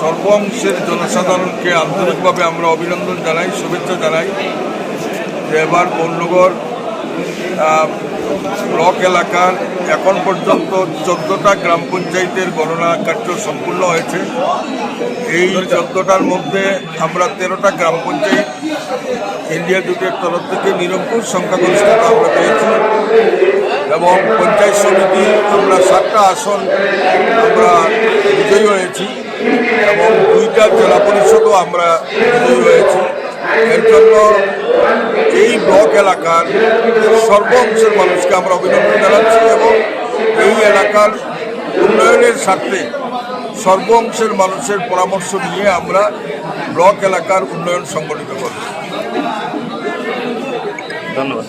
সর্ব অংশের জনসাধারণকে আন্তরিকভাবে আমরা অভিনন্দন জানাই, শুভেচ্ছা জানাই যে এবার বন্যগড় ব্লক এলাকার এখন পর্যন্ত চোদ্দোটা গ্রাম পঞ্চায়েতের গণনা কার্য সম্পূর্ণ হয়েছে। এই চোদ্দোটার মধ্যে আমরা তেরোটা গ্রাম পঞ্চায়েত, ইন্ডিয়া জুটের তরফ থেকে নিরঙ্কুশ সংখ্যাগরিষ্ঠতা আমরা পেয়েছি এবং পঞ্চায়েত সমিতি, আমরা সাতটা আসন আমরা এবং জেলা পরিষদও আমরা হয়েছি এর জন্য এই ব্লক এলাকার সর্ব অংশের মানুষকে আমরা অভিনন্দন জানাচ্ছি এবং এই এলাকার উন্নয়নের স্বার্থে সর্ব অংশের মানুষের পরামর্শ নিয়ে আমরা ব্লক এলাকার উন্নয়ন সংগঠিত করব। ধন্যবাদ।